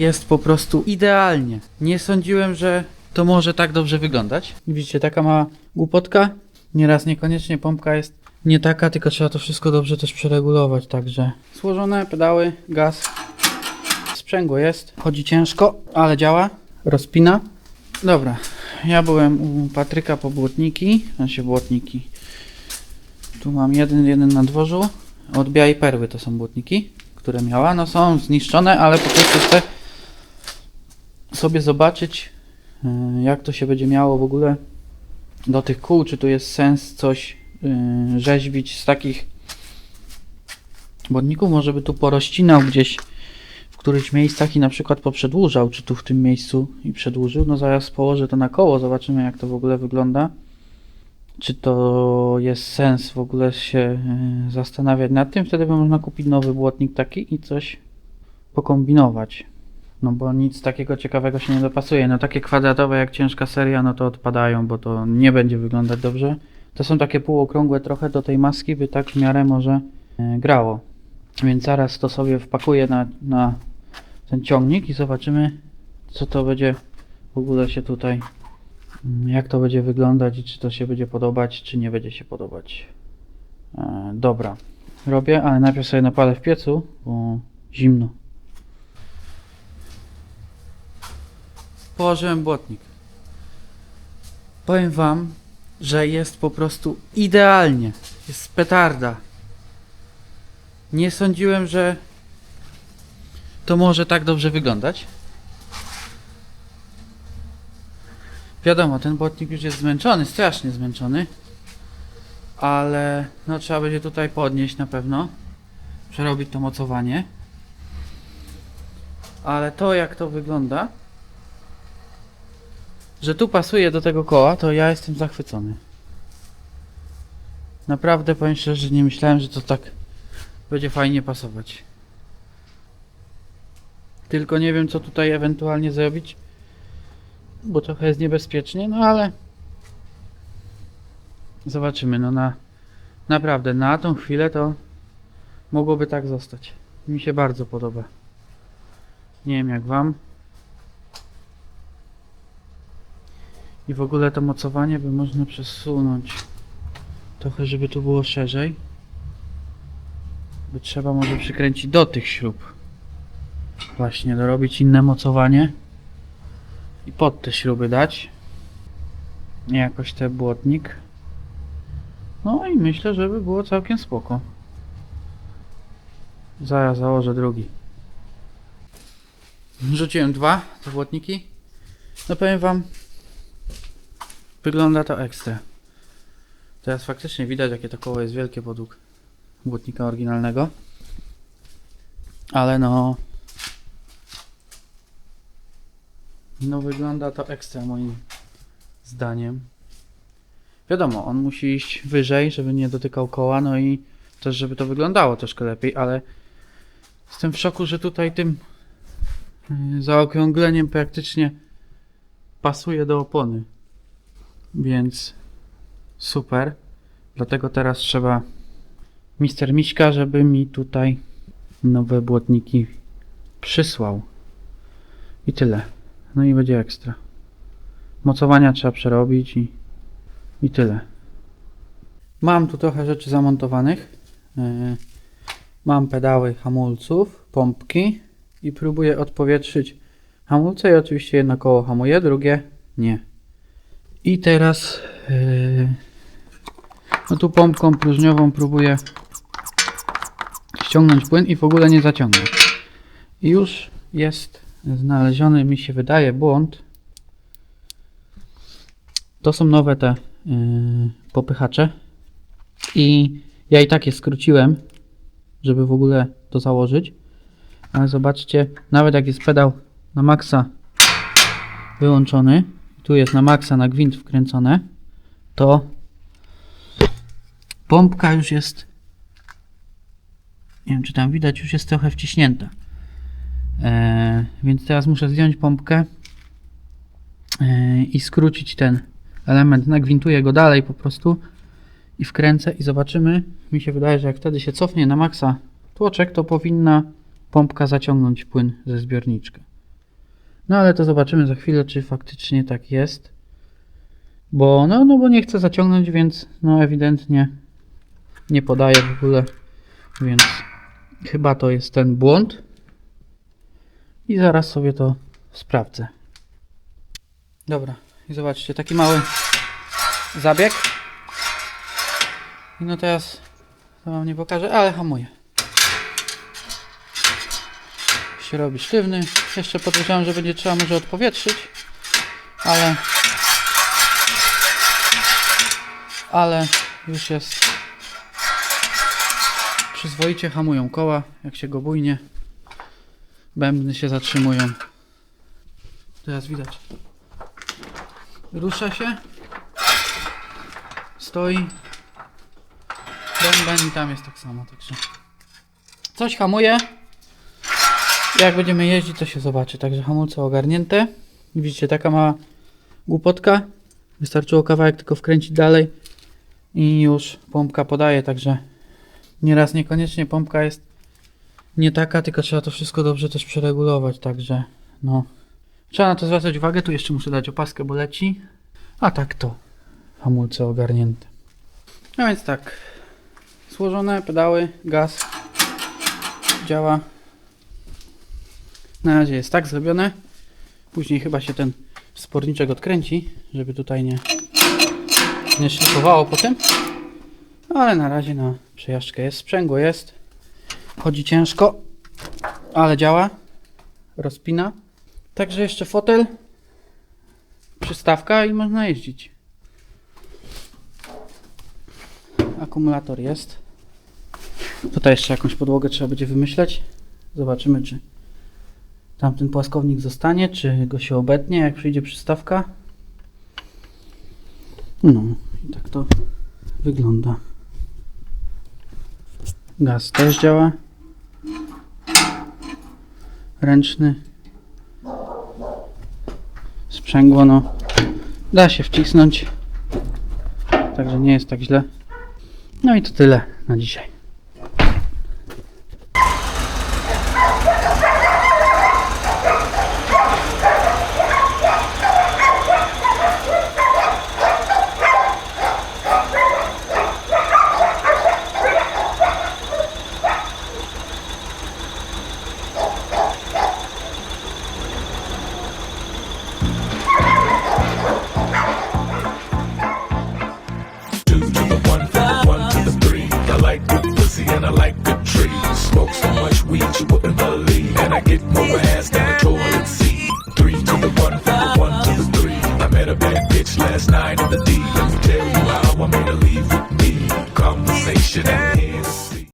Jest po prostu idealnie. Nie sądziłem, że to może tak dobrze wyglądać. Widzicie, taka mała głupotka. Nieraz niekoniecznie pompka jest nie taka, tylko trzeba to wszystko dobrze też przeregulować. Także złożone pedały, gaz. Sprzęgło jest. Chodzi ciężko, ale działa. Rozpina. Dobra, ja byłem u Patryka po błotniki. Znaczy błotniki. Tu mam jeden, jeden na dworzu. Od białej perły to są błotniki, które miała. No są zniszczone, ale po prostu chcę sobie zobaczyć, y, jak to się będzie miało w ogóle do tych kół, czy tu jest sens coś y, rzeźbić z takich błotników. Może by tu porozcinał gdzieś w którychś miejscach i na przykład poprzedłużał, czy tu w tym miejscu i przedłużył. No zaraz położę to na koło, zobaczymy jak to w ogóle wygląda. Czy to jest sens w ogóle się y, zastanawiać nad tym? Wtedy by można kupić nowy błotnik taki i coś pokombinować. No bo nic takiego ciekawego się nie dopasuje. No takie kwadratowe jak ciężka seria, no to odpadają, bo to nie będzie wyglądać dobrze. To są takie półokrągłe trochę do tej maski, by tak w miarę może y, grało. Więc zaraz to sobie wpakuję na, na ten ciągnik i zobaczymy co to będzie w ogóle się tutaj Mm, jak to będzie wyglądać i czy to się będzie podobać, czy nie będzie się podobać. E, dobra, robię, ale najpierw sobie napalę w piecu, bo zimno. Położyłem błotnik. Powiem wam, że jest po prostu idealnie. Jest petarda. Nie sądziłem, że to może tak dobrze wyglądać. Wiadomo, ten błotnik już jest zmęczony, strasznie zmęczony. Ale no trzeba będzie tutaj podnieść na pewno. Przerobić to mocowanie. Ale to jak to wygląda, że tu pasuje do tego koła, to ja jestem zachwycony. Naprawdę powiem szczerze, że nie myślałem, że to tak będzie fajnie pasować. Tylko nie wiem co tutaj ewentualnie zrobić bo trochę jest niebezpiecznie, no ale zobaczymy, no na naprawdę na tą chwilę to mogłoby tak zostać. Mi się bardzo podoba. Nie wiem jak wam. I w ogóle to mocowanie by można przesunąć trochę, żeby tu było szerzej. By trzeba może przykręcić do tych śrub. Właśnie, dorobić inne mocowanie i pod te śruby dać. Jakoś te błotnik. No i myślę, że by było całkiem spoko. Zaraz założę drugi. Rzuciłem dwa te błotniki. No powiem wam, wygląda to ekstra. Teraz faktycznie widać, jakie to koło jest wielkie podług błotnika oryginalnego. Ale no, No wygląda to ekstra moim zdaniem. Wiadomo, on musi iść wyżej, żeby nie dotykał koła, no i też żeby to wyglądało troszkę lepiej, ale jestem w szoku, że tutaj tym yy, zaokrągleniem praktycznie pasuje do opony. Więc super. Dlatego teraz trzeba Mister Miśka, żeby mi tutaj nowe błotniki przysłał. I tyle. No i będzie ekstra. Mocowania trzeba przerobić i, i tyle. Mam tu trochę rzeczy zamontowanych. Yy, mam pedały hamulców, pompki i próbuję odpowietrzyć hamulce i oczywiście jedno koło hamuje, drugie nie. I teraz yy, no tu pompką próżniową próbuję ściągnąć płyn i w ogóle nie zaciągnąć. I już jest znaleziony mi się wydaje błąd. To są nowe te yy, popychacze. I ja i tak je skróciłem, żeby w ogóle to założyć. Ale zobaczcie, nawet jak jest pedał na maksa wyłączony, tu jest na maksa na gwint wkręcone, to pompka już jest, nie wiem czy tam widać, już jest trochę wciśnięta. E, więc teraz muszę zdjąć pompkę e, i skrócić ten element. Nagwintuję go dalej po prostu i wkręcę i zobaczymy. Mi się wydaje, że jak wtedy się cofnie na maksa tłoczek, to powinna pompka zaciągnąć płyn ze zbiorniczka. No ale to zobaczymy za chwilę, czy faktycznie tak jest. Bo, no, no bo nie chcę zaciągnąć, więc no ewidentnie nie podaję w ogóle. Więc chyba to jest ten błąd. I zaraz sobie to sprawdzę. Dobra, i zobaczcie, taki mały zabieg. I no teraz to wam nie pokażę, ale hamuję. Się robi sztywny. Jeszcze podejrzewam, że będzie trzeba może odpowietrzyć, ale ale już jest przyzwoicie hamują koła, jak się go bujnie. Bębny się zatrzymują. Teraz widać. Rusza się. Stoi. Bęben i tam jest tak samo, także. Coś hamuje. Jak będziemy jeździć, to się zobaczy. Także hamulce ogarnięte. Widzicie, taka mała głupotka. Wystarczyło kawałek tylko wkręcić dalej i już pompka podaje, także nieraz niekoniecznie pompka jest nie taka, tylko trzeba to wszystko dobrze też przeregulować, także no. Trzeba na to zwracać uwagę, tu jeszcze muszę dać opaskę, bo leci. A tak to hamulce ogarnięte. No więc tak, złożone pedały, gaz działa. Na razie jest tak zrobione. Później chyba się ten sporniczek odkręci, żeby tutaj nie, nie szlifowało potem. Ale na razie na przejażdżkę jest. Sprzęgło jest. Chodzi ciężko, ale działa. Rozpina. Także jeszcze fotel, przystawka i można jeździć. Akumulator jest. Tutaj jeszcze jakąś podłogę trzeba będzie wymyśleć. Zobaczymy, czy tamten płaskownik zostanie, czy go się obetnie, jak przyjdzie przystawka. No, i tak to wygląda. Gaz też działa. Ręczny. Sprzęgło, no. Da się wcisnąć. Także nie jest tak źle. No i to tyle na dzisiaj. Trees. Smoke so much weed you wouldn't believe, and I get more ass than a toilet seat. Three to the one, from the one to the three. I met a bad bitch last night in the D.